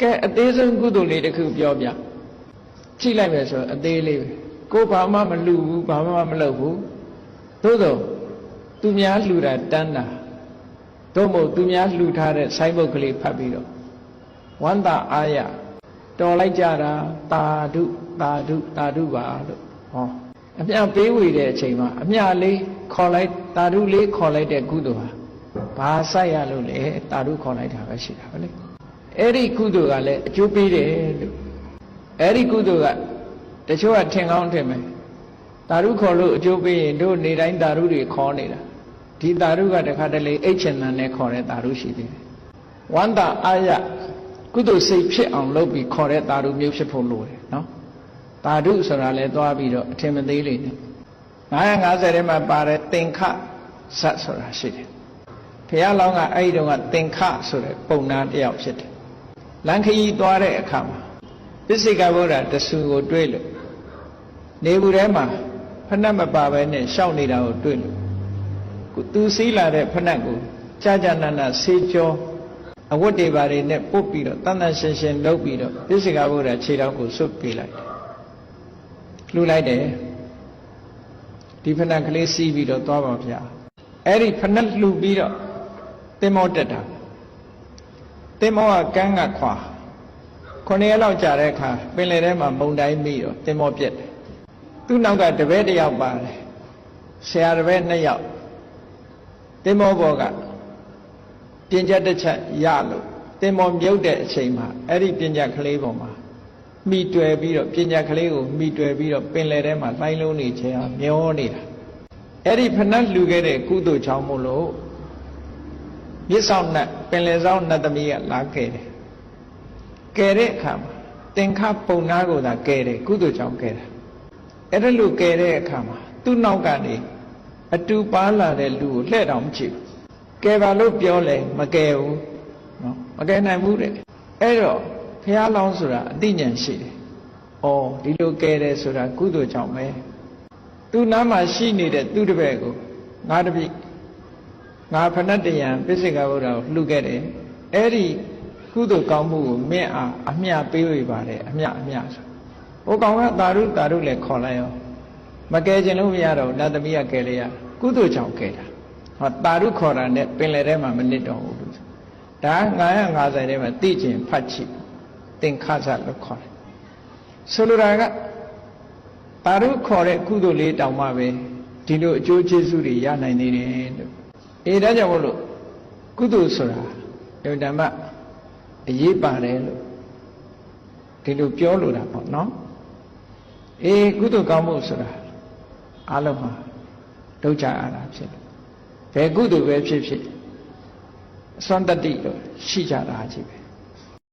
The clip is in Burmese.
ကဲအသေးဆုံးကုသိုလ်လေးတစ်ခုပြောပြကြည့်လိုက်မယ်ဆိုအသေးလေးပဲကိုယ်ဘာမှမလှူဘူးဘာမှမလုပ်ဘူးသို့တော့သူများလှူတာတန်းတာတို့မို့သူများလှူထားတဲ့ဆိုင်းဘုတ်ကလေးဖတ်ပြီးတော့ဝန္တာအာရတော်လိုက်ကြတာတာဓုတာဓုတာဓုပါလို့ဟောအမြပေးဝေတဲ့အချိန်မှာအမြလေးခေါ်လိုက်တာဓုလေးခေါ်လိုက်တဲ့ကုသိုလ်ဟာဘာဆိုင်ရလို့လဲတာဓုခေါ်လိုက်တာပဲရှိတာပဲလေ အဲ့ဒီကုသိုလ်ကလည်းအကျိုးပေးတယ်လို့အဲ့ဒီကုသိုလ်ကတချို့ကထင်ကောင်းထင်မယ်တာဓုခေါ်လို့အကျိုးပေးရင်တို့နေတိုင်းတာဓုတွေခေါ်နေတာဒီတာဓုကတခါတလေအိတ်ချင်တန်နဲ့ခေါ်တဲ့တာဓုရှိသေးတယ်ဝန္တာအာရကုသိုလ်စိတ်ဖြစ်အောင်လုပ်ပြီးခေါ်တဲ့တာဓုမျိုးဖြစ်ဖို့လိုတယ်နော်တာဓုဆိုတာလဲသွားပြီးတော့အထင်မသေးလေနဲ့950ထဲမှာပါတဲ့သင်္ခဇတ်ဆိုတာရှိတယ်ဘုရားလောင်းကအဲ့ဒီတော့ကသင်္ခဆိုတဲ့ပုံနာတစ်ယောက်ဖြစ်တယ် လန်ခရီးသွားတဲ့အခါမှာပစ္စေကဗုဒ္ဓတဆူကိုတွေ့လို့နေဘူးထဲမှာဖဏတ်မပါဘဲနဲ့ရှောက်နေတာကိုတွေ့လို့ကိုသူစည်းလာတဲ့ဖဏတ်ကိုကြာကြာနာနာဆေးကြောအဝတ်တွေပါတွေနဲ့ပုတ်ပြီးတော့တန်တန်ရှင်းရှင်းလုပ်ပြီးတော့ပစ္စေကဗုဒ္ဓခြေထောက်ကိုဆွတ်ပေးလိုက်တယ်လှူလိုက်တယ်ဒီဖဏတ်ကလေးစီးပြီးတော့သွားပါဗျာအဲ့ဒီဖဏတ်လှူပြီးတော့တင်မောတက်တာ တင်မောကကန်းကခွာခုနှစ်ရက်လောက်ကြာတဲ့အခါပင်လယ်ထဲမှာမုန်တိုင်းမိတော့တင်မောပြက်တယ်သူ့နောက်ကတပည့်တစ်ယောက်ပါတယ်ဆရာတပည့်နှစ်ယောက်တင်မောဘောကပြင်ချက်တစ်ချက်ရလို့တင်မောမြုပ်တဲ့အချိန်မှာအဲ့ဒီပြင်ချက်ကလေးပေါ်မှာမိတွယ်ပြီးတော့ပြင်ချက်ကလေးကိုမိတွယ်ပြီးတော့ပင်လယ်ထဲမှာလှိုင်းလုံးနေချင်အောင်မျောနေတာအဲ့ဒီဖဏတ်လှူခဲ့တဲ့ကုသိုလ်ချောင်းမို့လို့ မြစ်ဆောင်နတ်ပင်လယ်ဆောင်နတ်သမီးကလာခဲ့တယ်ကယ်တဲ့အခါမှာသင်္ခပုံနာကိုသာကယ်တယ်ကုသိုလ်ချောင်းကယ်တာအဲ့ဒါလို့ကယ်တဲ့အခါမှာသူ့နောက်ကနေအတူပါလာတဲ့လူကိုလှဲ့တောင်မကြည့်ဘူးကယ်ပါလို့ပြောလဲမကယ်ဘူးနော်မကယ်နိုင်ဘူးတဲ့အဲ့တော့ဘုရားလောင်းဆိုတာအသိဉာဏ်ရှိတယ်ဩဒီလိုကယ်တယ်ဆိုတာကုသိုလ်ကြောင့်ပဲသူ့နားမှာရှိနေတဲ့သူ့တပည့်ကိုငါတပိ ငါဖဏတ်တယံပိစိကဗုဒ္ဓကိုလှုခဲ့တယ်အဲ့ဒီကုသိုလ်ကောင်းမှုကိုမြင့်အားအမျှပေးဝေပါတယ်အမျှအမျှဆိုဟိုကောင်ကသာရုသာရုလည်းခေါ်လိုက်ရောမကယ်ခြင်းလို့မရတော့နတ်သမီးကကယ်လိုက်ရကုသိုလ်ကြောင့်ကယ်တာဟောသာရုခေါ်တာနဲ့ပင်လယ်ထဲမှာမနစ်တော့ဘူးလို့ဒါ950ထဲမှာသိကျင်ဖတ်ချိသင်္ခါဇလို့ခေါ်တယ်ဆိုလိုတာကသာရုခေါ်တဲ့ကုသိုလ်လေးတောင်မှပဲဒီလိုအကျိုးကျေးဇူးတွေရနိုင်နေတယ်လို့ အေးဒါကြောင့်မို့လို့ကုသိုလ်ဆိုတာဓမ္မအရေးပါတယ်လို့ဒီလိုပြောလိုတာပေါ့နော်အေးကုသိုလ်ကောင်းမှုဆိုတာအလုံးမှာဒုက္ခအားတာဖြစ်တယ်ဘယ်ကုသိုလ်ပဲဖြစ်ဖြစ်အစွမ်းတတ္တိတော့ရှိကြတာကြီးပဲ